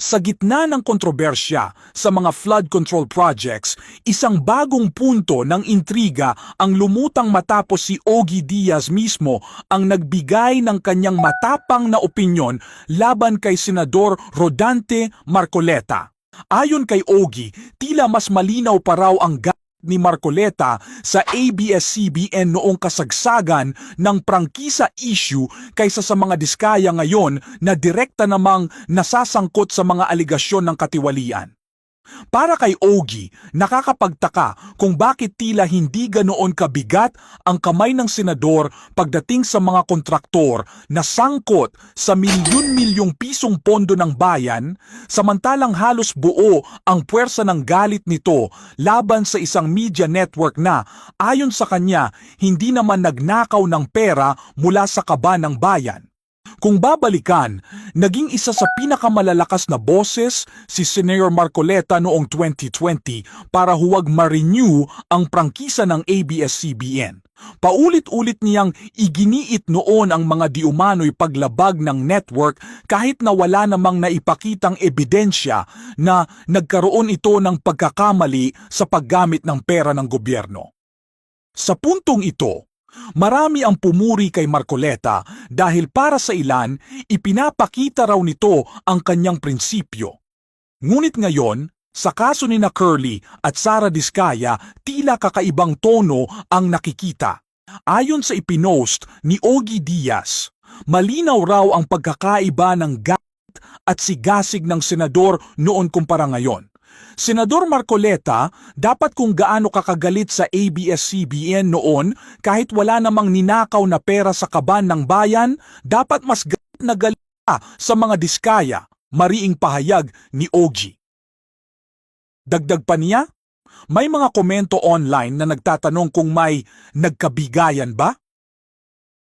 Sa gitna ng kontrobersya sa mga flood control projects, isang bagong punto ng intriga ang lumutang matapos si Ogie Diaz mismo ang nagbigay ng kanyang matapang na opinyon laban kay Senador Rodante Marcoleta. Ayon kay Ogie, tila mas malinaw pa raw ang ni Marcoleta sa ABS-CBN noong kasagsagan ng prangkisa issue kaysa sa mga diskaya ngayon na direkta namang nasasangkot sa mga aligasyon ng katiwalian. Para kay Ogie, nakakapagtaka kung bakit tila hindi ganoon kabigat ang kamay ng senador pagdating sa mga kontraktor na sangkot sa milyon-milyong pisong pondo ng bayan, samantalang halos buo ang puwersa ng galit nito laban sa isang media network na, ayon sa kanya, hindi naman nagnakaw ng pera mula sa kaba ng bayan. Kung babalikan, naging isa sa pinakamalalakas na boses si Senator Marcoleta noong 2020 para huwag ma-renew ang prangkisa ng ABS-CBN. Paulit-ulit niyang iginiit noon ang mga diumano'y paglabag ng network kahit na wala namang naipakitang ebidensya na nagkaroon ito ng pagkakamali sa paggamit ng pera ng gobyerno. Sa puntong ito, Marami ang pumuri kay Marcoleta dahil para sa ilan, ipinapakita raw nito ang kanyang prinsipyo. Ngunit ngayon, sa kaso ni na Curly at Sara Diskaya, tila kakaibang tono ang nakikita. Ayon sa ipinost ni Ogie Diaz, malinaw raw ang pagkakaiba ng galit at sigasig ng senador noon kumpara ngayon. Senador Marcoleta, dapat kung gaano kakagalit sa ABS-CBN noon kahit wala namang ninakaw na pera sa kaban ng bayan, dapat mas galit na galit sa mga diskaya, mariing pahayag ni Ogie. Dagdag pa niya, may mga komento online na nagtatanong kung may nagkabigayan ba?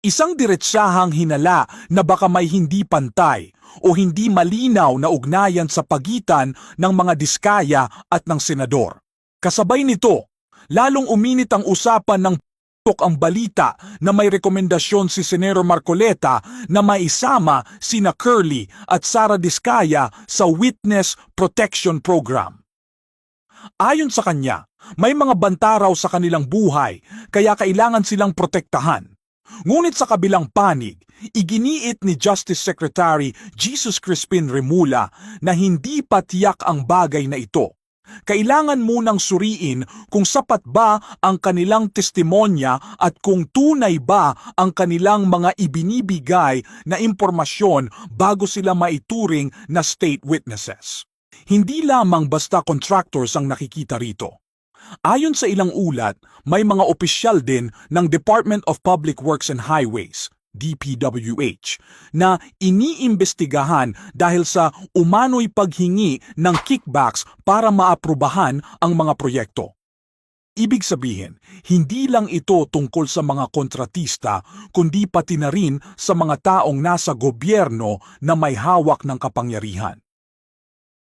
Isang diretsahang hinala na baka may hindi pantay o hindi malinaw na ugnayan sa pagitan ng mga diskaya at ng senador. Kasabay nito, lalong uminit ang usapan ng tok ang balita na may rekomendasyon si Senero Marcoleta na maisama sina Curly at Sara Diskaya sa Witness Protection Program. Ayon sa kanya, may mga banta raw sa kanilang buhay kaya kailangan silang protektahan. Ngunit sa kabilang panig, iginiit ni Justice Secretary Jesus Crispin Remula na hindi patiyak ang bagay na ito. Kailangan munang suriin kung sapat ba ang kanilang testimonya at kung tunay ba ang kanilang mga ibinibigay na impormasyon bago sila maituring na state witnesses. Hindi lamang basta contractors ang nakikita rito. Ayon sa ilang ulat, may mga opisyal din ng Department of Public Works and Highways, DPWH, na iniimbestigahan dahil sa umano'y paghingi ng kickbacks para maaprubahan ang mga proyekto. Ibig sabihin, hindi lang ito tungkol sa mga kontratista, kundi pati na rin sa mga taong nasa gobyerno na may hawak ng kapangyarihan.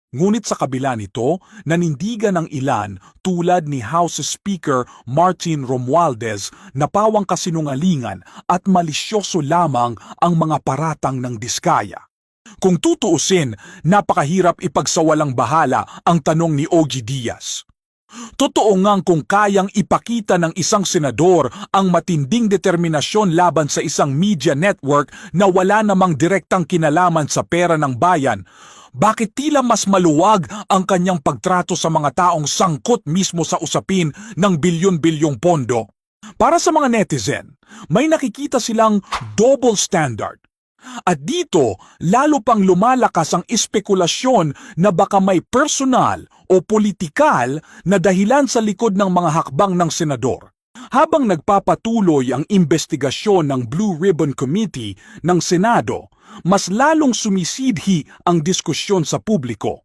Ngunit sa kabila nito, nanindigan ng ilan tulad ni House Speaker Martin Romualdez na pawang kasinungalingan at malisyoso lamang ang mga paratang ng diskaya. Kung tutuusin, napakahirap ipagsawalang bahala ang tanong ni Ogie Diaz. Totoo ngang kung kayang ipakita ng isang senador ang matinding determinasyon laban sa isang media network na wala namang direktang kinalaman sa pera ng bayan, bakit tila mas maluwag ang kanyang pagtrato sa mga taong sangkot mismo sa usapin ng bilyon-bilyong pondo? Para sa mga netizen, may nakikita silang double standard. At dito, lalo pang lumalakas ang espekulasyon na baka may personal o politikal na dahilan sa likod ng mga hakbang ng senador. Habang nagpapatuloy ang investigasyon ng Blue Ribbon Committee ng Senado, mas lalong sumisidhi ang diskusyon sa publiko.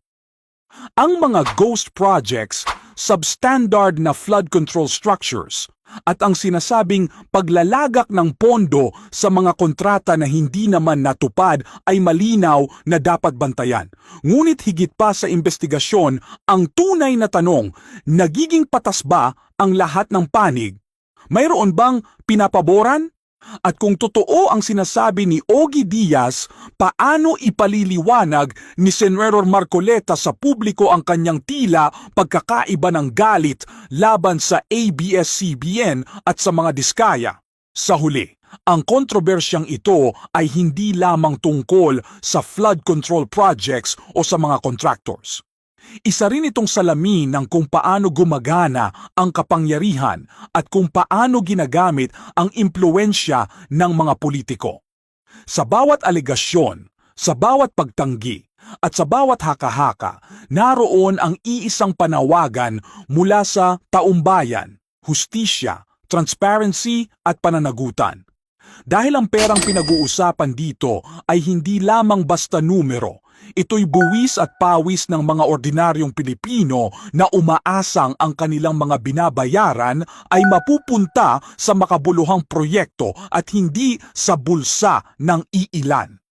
Ang mga ghost projects, substandard na flood control structures, at ang sinasabing paglalagak ng pondo sa mga kontrata na hindi naman natupad ay malinaw na dapat bantayan. Ngunit higit pa sa investigasyon, ang tunay na tanong, nagiging patas ba ang lahat ng panig? Mayroon bang pinapaboran? At kung totoo ang sinasabi ni Ogie Diaz, paano ipaliliwanag ni Senador Marcoleta sa publiko ang kanyang tila pagkakaiba ng galit laban sa ABS-CBN at sa mga diskaya? Sa huli, ang kontrobersyang ito ay hindi lamang tungkol sa flood control projects o sa mga contractors. Isa rin itong salamin ng kung paano gumagana ang kapangyarihan at kung paano ginagamit ang impluensya ng mga politiko. Sa bawat alegasyon, sa bawat pagtanggi, at sa bawat haka-haka, naroon ang iisang panawagan mula sa taumbayan, hustisya, transparency at pananagutan. Dahil ang perang pinag-uusapan dito ay hindi lamang basta numero, ito'y buwis at pawis ng mga ordinaryong Pilipino na umaasang ang kanilang mga binabayaran ay mapupunta sa makabuluhang proyekto at hindi sa bulsa ng iilan.